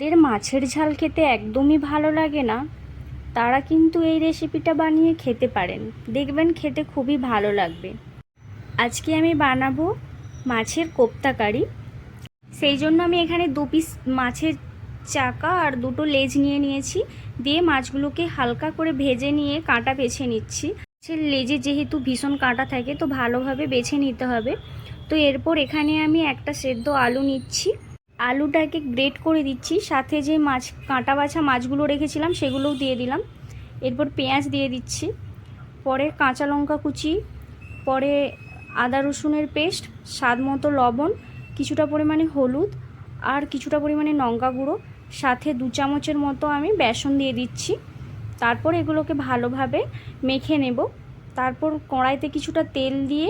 যাদের মাছের ঝাল খেতে একদমই ভালো লাগে না। তারা কিন্তু এই রেসিপিটা বানিয়ে খেতে পারেন। দেখবেন খেতে খুবই ভালো লাগবে। আজকে আমি বানাবো মাছের কোপ্তা কারি। সেই জন্য আমি এখানে দু পিস মাছের চাকা আর দুটো লেজ নিয়ে নিয়েছি। দিয়ে মাছগুলোকে হালকা করে ভেজে নিয়ে কাঁটা বেছে নিচ্ছি। মাছের লেজে যেহেতু ভীষণ কাঁটা থাকে, তো ভালোভাবে বেছে নিতে হবে। তো এরপর এখানে আমি একটা সেদ্ধ আলু নিচ্ছি। আলুটাকে গ্রেট করে দিচ্ছি, সাথে যে মাছ, কাঁটা বাছা মাছগুলো রেখেছিলাম সেগুলোও দিয়ে দিলাম। এরপর পেঁয়াজ দিয়ে দিচ্ছি, পরে কাঁচা লঙ্কা কুচি, পরে আদা রসুনের পেস্ট, স্বাদ মতো লবণ, কিছুটা পরিমাণে হলুদ আর কিছুটা পরিমাণে লঙ্কা গুঁড়ো, সাথে দু চামচের মতো আমি বেসন দিয়ে দিচ্ছি। তারপর এগুলোকে ভালোভাবে মেখে নেব। তারপর কড়াইতে কিছুটা তেল দিয়ে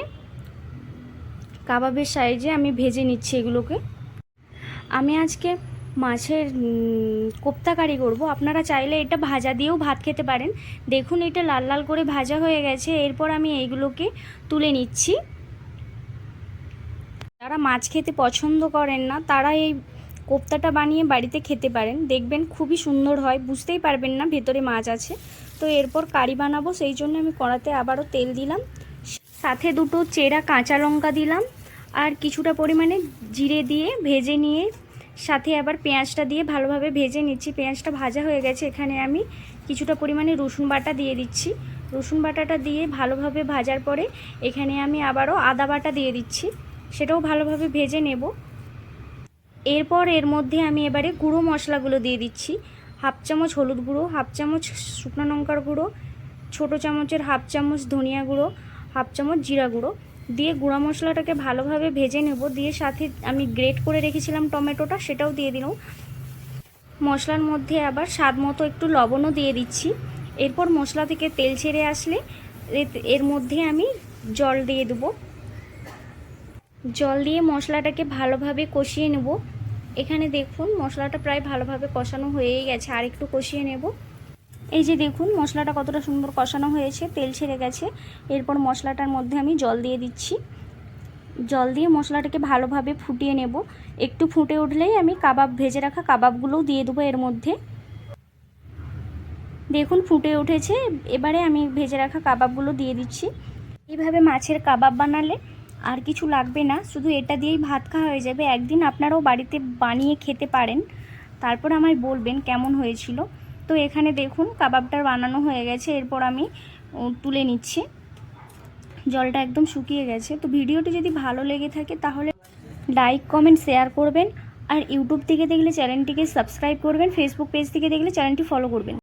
কাবাবের সাইজে আমি ভেজে নিচ্ছি এগুলোকে। আমি আজকে মাছের কোপ্তা কারি করব। আপনারা চাইলে এটা ভাজা দিয়েও ভাত খেতে পারেন। দেখুন, এটা লাল লাল করে ভাজা হয়ে গেছে। এরপর আমি এইগুলোকে তুলে নিচ্ছি। যারা মাছ খেতে পছন্দ করেন না, তারা এই কোপ্তাটা বানিয়ে বাড়িতে খেতে পারেন। দেখবেন খুবই সুন্দর হয়। বুঝতেই পারবেন না ভেতরে মাছ আছে। তো এরপর কারি বানাবো। সেই জন্য আমি কড়াতে আবারও তেল দিলাম। সাথে দুটো চেরা কাঁচা লঙ্কা দিলাম। আর কিছুটা পরিমাণে জিরে দিয়ে ভেজে নিয়ে, সাথে আবার পেঁয়াজটা দিয়ে ভালোভাবে ভেজে নিচ্ছি। পেঁয়াজটা ভাজা হয়ে গেছে, এখানে আমি কিছুটা পরিমাণে রসুন বাটা দিয়ে দিচ্ছি। রসুন বাটাটা দিয়ে ভালোভাবে ভাজার পরে এখানে আমি আবারও আদা বাটা দিয়ে দিচ্ছি, সেটাও ভালোভাবে ভেজে নেব। এরপর এর মধ্যে আমি এবারে গুঁড়ো মশলাগুলো দিয়ে দিচ্ছি। হাফ চামচ হলুদ গুঁড়ো, হাফ চামচ শুকনো লঙ্কার গুঁড়ো, ছোটো চামচের হাফ চামচ ধনিয়া গুঁড়ো, হাফ চামচ জিরা গুঁড়ো। দিয়ে গুঁড়া মশলাটাকে ভালোভাবে ভেজে নেব। দিয়ে সাথে আমি গ্রেট করে রেখেছিলাম টমেটোটা, সেটাও দিয়ে দিলাম। মশলার মধ্যে আবার স্বাদ মতো একটু লবণও দিয়ে দিচ্ছি। এরপর মশলা থেকে তেল ছেড়ে আসলে এর- এর মধ্যে আমি জল দিয়ে দেবো। জল দিয়ে মশলাটাকে ভালোভাবে কষিয়ে নেব। এখানে দেখুন, মশলাটা প্রায় ভালোভাবে কষানো হয়েই গেছে। আর একটু কষিয়ে নেব। এই যে দেখুন, মশলাটা কতটা সুন্দর কষানো হয়েছে, তেল ছেড়ে গেছে। এরপর মশলাটার মধ্যে আমি জল দিয়ে দিচ্ছি। জল দিয়ে মশলাটাকে ভালোভাবে ফুটিয়ে নেব। একটু ফুটে উঠলেই আমি কাবাব, ভেজে রাখা কাবাবগুলোও দিয়ে দেবো এর মধ্যে। দেখুন, ফুটে উঠেছে। এবারে আমি ভেজে রাখা কাবাবগুলো দিয়ে দিচ্ছি। এইভাবে মাছের কাবাব বানালে আর কিছু লাগবে না। শুধু এটা দিয়েই ভাত খাওয়া হয়ে যাবে। একদিন আপনারাও বাড়িতে বানিয়ে খেতে পারেন। তারপর আমায় বলবেন কেমন হয়েছিল। তো এখানে দেখুন কাবাবটা বানানো হয়ে গেছে, এরপর আমি তুলে নিচ্ছি। জলটা একদম শুকিয়ে গেছে। তো ভিডিওটি যদি ভালো লেগে থাকে তাহলে লাইক, কমেন্ট, শেয়ার করবেন। আর ইউটিউব থেকে দেখলে চ্যানেলটিকে সাবস্ক্রাইব করবেন, ফেসবুক পেজ থেকে দেখলে চ্যানেলটি ফলো করবেন।